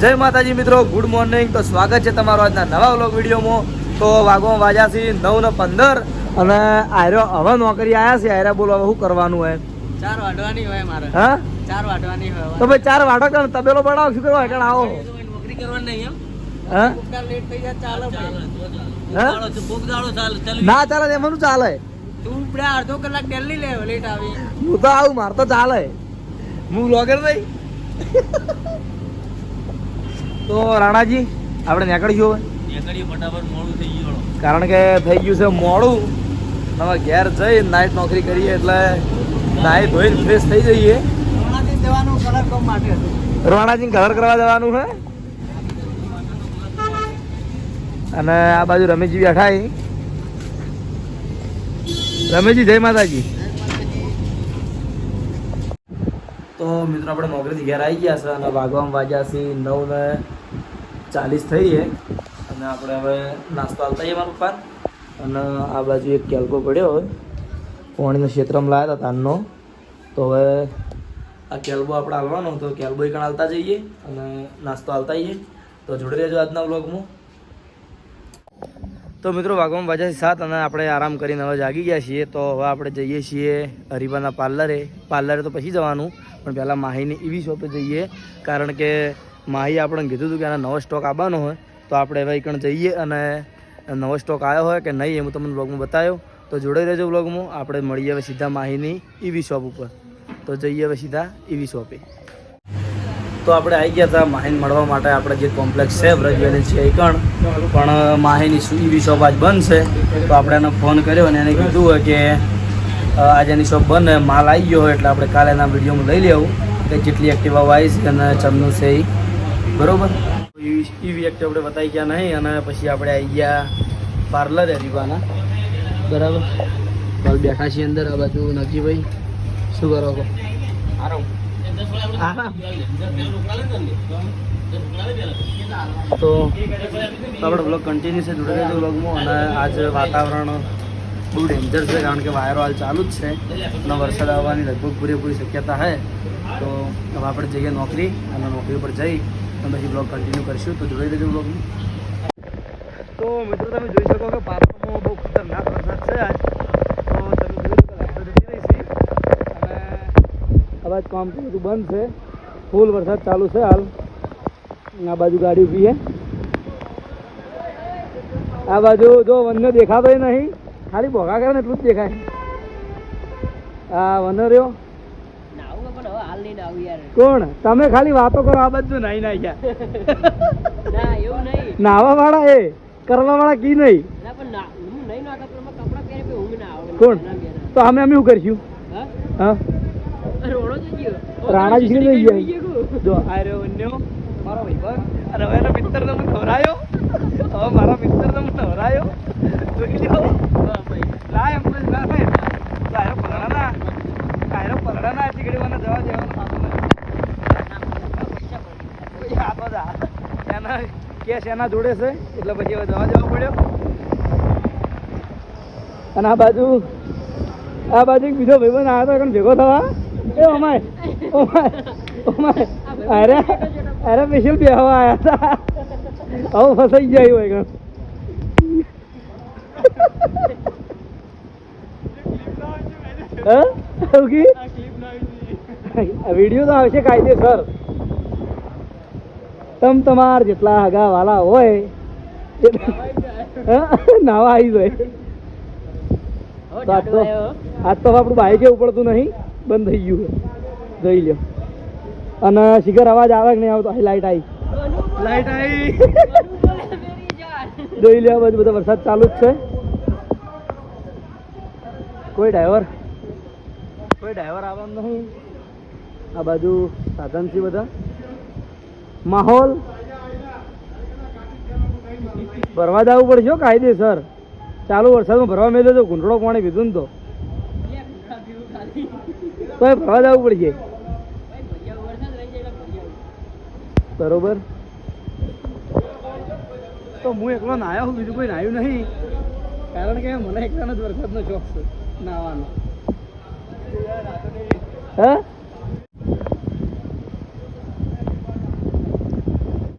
જય માતાજી મિત્રો ગુડ મોર્નિંગ તો સ્વાગત છે તમારો આજના નવા વ્લોગ વિડીયોમાં. તો વાઘો વાગ્યા છે નવ ને પંદર અને આર્યો હવે નોકરી આવ્યા છે. આર્યા બોલો હવે શું કરવાનું હોય? ચાર વાઢવાની હોય મારે. હા? ચાર વાઢવાની હોય તો ભાઈ ચાર વાટો કરો તબેલો બનાવો શું કરવા કણ આવો? નોકરી કરવાની નહીં એમ. હા? કોકદાર લેટ થઈ જાય ચાલે હા? ચાલે ના ચાલે એમાં ચાલે. તું અડધો કલાક ડેલી લે લેટ આવી. હું તો આવું માર તો ચાલે. હું વ્લોગર નહીં. તો રાણાજી આપણે નીકળીશું હવે. નીકળીએ ફટાફટ મોડું થઈ ગયું કારણ કે થઈ ગયું છે મોડું. હવે ઘેર જઈ નાઇટ નોકરી કરીએ એટલે નાઈટ ધોઈને ફ્રેશ થઈ જઈએ. રાણાજી કલર કામ માટે હતું. રોણાજીને કલર કરવા જવાનું છે? અને આ બાજુ રમેશજી બેઠા રમેશજી જય માતાજી. તો મિત્રો, આપણે નોકરીથી ઘેર આવી ગયા છે અને વાગવામાં વાગ્યા છે નવ ને ચાલીસ થઈએ અને આપણે હવે નાસ્તો આવતા જઈએ મારા પપ્પા અને આ બાજુ એક કેલ્કો પડ્યો હોય. પાણીના ક્ષેત્રમાં લાવ્યા હતા તાનનો તો હવે આ કેલ્બો આપણે હાલવાનો તો કેલ્બો કણ હાલતા જઈએ અને નાસ્તો હાલતા જઈએ. તો જોડે રહેજો આજના વ્લોગમાં. તો મિત્રો, વાગવામાં વાગ્યા છે સાત અને આપણે આરામ કરીને હવે જાગી ગયા છીએ. તો હવે આપણે જઈએ છીએ હરિબાના પાર્લરે. પાર્લરે તો પછી જવાનું, પણ પહેલાં માહીની એવી શોપે જઈએ. કારણ કે માહી આપણે કીધું હતું કે આના નવો સ્ટોક આવવાનો હોય. તો આપણે હવે એકણ જઈએ અને નવો સ્ટોક આવ્યો હોય કે નહીં એ હું તમને બ્લોગમાં બતાવ્યો તો જોડે રહેજો બ્લોગમાં આપણે મળીએ હવે સીધા માહીની ઈવી શોપ ઉપર. તો જઈએ હવે સીધા ઈવી શોપે. તો આપણે આવી ગયા હતા માહીન મળવા માટે. આપણે જે કોમ્પ્લેક્સ છે, વ્રજવેલી છે, એ કણ પણ માહીની ઈવી શોપ આજ બંધ છે. તો આપણે એને ફોન કર્યો અને એને કીધું કે આજે એની શોપ બંધ માલ આવી ગયો હોય એટલે આપણે કાલે એના વિડીયોમાં લઈ લેવું કે જેટલી એક્ટિવા વાઈસ અને ચમનું છે એ બરાબર? ઈવી એક્ટિવ આપણે બતાવી ગયા નહીં અને પછી આપણે આવી ગયા પાર્લર હરીબાના બરાબર? બેઠા છીએ અંદર, આ બાજુ નજીભાઈ શું કરો છો? આરામ તો આપણે બ્લોગ કન્ટિન્યુ છે જોડે રહેજો બ્લોગમાં અને આજ વાતાવરણ બહુ ડેન્જર છે, કારણ કે વાયરો હાલ ચાલુ જ છે. અને વરસાદ આવવાની લગભગ પૂરેપૂરી શક્યતા છે. તો હવે આપણે જઈએ નોકરી અને નોકરી પર જઈ અને પછી બ્લોગ કન્ટિન્યુ કરીશું. તો જોડે રહેજો બ્લોગમાં તો મિત્રો, તમે જોઈ શકો કે પાર્કમાં બહુ ખતરનાક વરસાદ છે આજ તો તમે જોયું કે રસ્તો જતી રહી છે અને અવાજ કામ તો બધું બંધ છે. ફૂલ વરસાદ ચાલુ છે હાલ. આ બાજુ ગાડી ઊભી છે. આ બાજુ જો વન્ય દેખાતો નહીં. ખાલી ભોગા કરે ને એટલું જ દેખાય. આ વન્ય રહ્યો. હવે યાર કોણ? તમે ખાલી વાતો કરો આ બાજુ નાઈ ના એવું નાવા વાળા એ કરવા વાળા કી નહીં? કોણ? તો અમે અમે શું કરશું? હા? હા રોડો જઈ ગયા. જો આ રહ્યો અન્યો મારો ભાઈબંધ. અને હવે એના મિત્ર હું નવરાયો હવે મારા મિત્ર તમે નવરાયો જોઈ લ્યો. લાય એમ્બ્યુલન્સ ના થાય તો ના. પલડાના આયો પલડાના ટીકડી મને જવા દેવાનું નથી આ તો જા. એના કેસ એના જોડે છે એટલે પછી હવે જવા જવા પડ્યો. અને આ બાજુ આ બાજુ બીજો ભાઈબંધ આવ્યો હતો ભેગો થવા. એ ઓમાય ઓમાય ઓમાય અરે અરે સ્પેશિયલ બેહવા આવ્યા હતા હવે ફસાઈ જાય હોય ગણ હા એવું કી? આ વીડિયો તો આવશે કાયદેસર તમ તમાર જેટલા હગા વાલા હોય એ- હા? નાવા આવી જાય તો આજ બંધ થઈ ગયું. જોઈ લ્યો. અને શિખર અવાજ આવે કે નહીં આવતો? અહીં લાઈટ આવી લાઈટ આવી જોઈ લ્યો બાજુ બધો વરસાદ ચાલુ જ છે. કોઈ ડ્રાઈવર કોઈ ડ્રાઈવર આવવાનું નહીં. આ બાજુ સાધન છે બધા. માહોલ. ભરવા જવું પડશે કાયદેસર. ચાલુ વરસાદમાં ભરવા મેળ્યો તો ઘૂંટડો પાણી પીધું ને તો. તો એ ભરવા જવું પડશે. બરોબર? તો હું એકલો નાયો છું બીજું કોઈ નાયું નહીં. કારણ કે મને એકલાનો જ વરસાદનો શોખ છે નાવાનો. હે?